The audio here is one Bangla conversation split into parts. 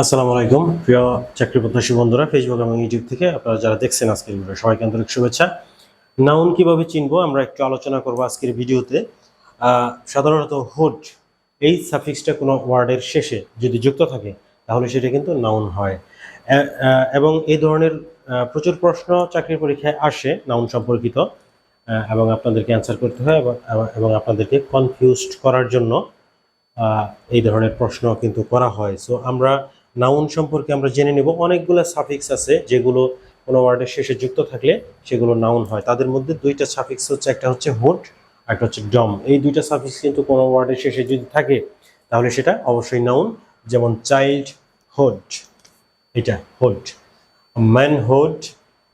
আসসালামু আলাইকুম। প্রিয় চাকরি প্রত্যাশী বন্ধুরা ফেসবুক এবং ইউটিউব থেকে আপনারা যারা দেখছেন আজকের ভিডিও, সবাইকে আন্তরিক শুভেচ্ছা। নাউন কীভাবে চিনবো, আমরা একটু আলোচনা করব আজকের ভিডিওতে। সাধারণত হুড, এই সাফিক্সটা কোনো ওয়ার্ডের শেষে যদি যুক্ত থাকে, তাহলে সেটা কিন্তু নাউন হয়। এবং এই ধরনের প্রচুর প্রশ্ন চাকরির পরীক্ষায় আসে নাউন সম্পর্কিত এবং আপনাদেরকে অ্যান্সার করতে হয় এবং- আপনাদেরকে কনফিউজড করার জন্য এই ধরনের প্রশ্ন কিন্তু করা হয়। সো আমরা নাউন সম্পর্কে আমরা জেনে নেব। অনেকগুলো সাফিক্স আছে যেগুলো কোনো ওয়ার্ডের শেষে যুক্ত থাকলে সেগুলো নাউন হয়। তাদের মধ্যে দুইটা সাফিক্স হচ্ছে, একটা হচ্ছে হুড একটা হচ্ছে ডম এই দুইটা সাফিক্স কিন্তু কোনো ওয়ার্ডের শেষে যদি থাকে, তাহলে সেটা অবশ্যই নাউন যেমন চাইল্ড হুড এটা hood manhood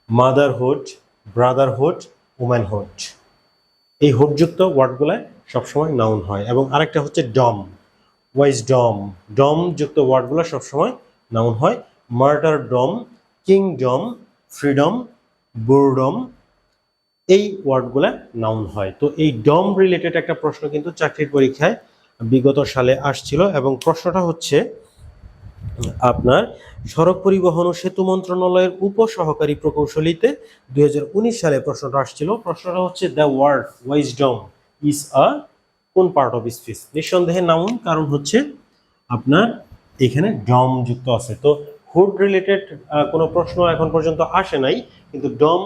motherhood brotherhood womanhood এই হুডযুক্ত ওয়ার্ডগুলো সবসময় নাউন হয় এবং আরেকটা হচ্ছে ডম ওয়াইজ ডম ডম যুক্ত ওয়ার্ডগুলো সবসময় নাউন হয়। মার্টার ডম কিংডম ফ্রিডম বুরডম এই ওয়ার্ডগুলো নাউন হয়। তো এই ডম রিলেটেড একটা প্রশ্ন কিন্তু চাকরির পরীক্ষায় বিগত সালে আসছিল এবং প্রশ্নটা হচ্ছে, আপনার সড়ক পরিবহন ও সেতু মন্ত্রণালয়ের উপসহকারী প্রকৌশলীতে দুই হাজার উনিশ সালে প্রশ্নটা আসছিল। প্রশ্নটা হচ্ছে the word wisdom is a কোন পার্ট অফ স্পিচ নিঃসন্দেহে নাউন কারণ হচ্ছে আপনার এখানে ডম যুক্ত আছে। তো হুড রিলেটেড কোনো প্রশ্ন এখন পর্যন্ত আসে নাই, কিন্তু ডম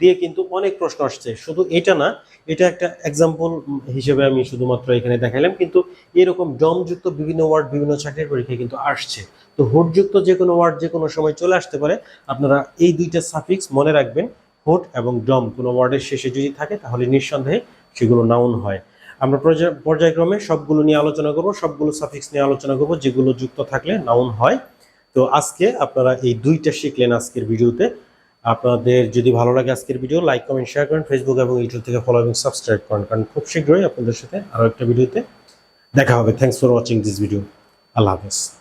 দিয়ে কিন্তু অনেক প্রশ্ন আসছে। শুধু এটা না, এটা একটা এক্সাম্পল হিসেবে আমি শুধুমাত্র এখানে দেখালাম কিন্তু এরকম ডম যুক্ত বিভিন্ন ওয়ার্ড বিভিন্ন চাকরির পরীক্ষায় কিন্তু আসছে। তো হুড যুক্ত যে কোনো ওয়ার্ড যে কোনো সময় চলে আসতে পারে। আপনারা এই দুইটা সাফিক্স মনে রাখবেন, হুড এবং ডম। কোনো ওয়ার্ডের শেষে যদি থাকে, তাহলে নিঃসন্দেহে সেগুলো নাউন হয়। আমরা পর্যায়- পর্যায়ক্রমে সবগুলো নিয়ে আলোচনা করব, সবগুলো সাফিক্স নিয়ে আলোচনা করব, যেগুলো যুক্ত থাকলে নাউন হয়। তো আজকে আপনারা এই দুইটা শিখলেন আজকের ভিডিওতে। আপনাদের যদি ভালো লাগে আজকের ভিডিও লাইক কমেন্ট শেয়ার করেন ফেসবুক এবং ইউটিউব থেকে ফলো এবং সাবস্ক্রাইব করেন। কারণ খুব শীঘ্রই আপনাদের সাথে আরও একটা ভিডিওতে দেখা হবে। Thanks for watching this video আল্লাহ হাফেজ।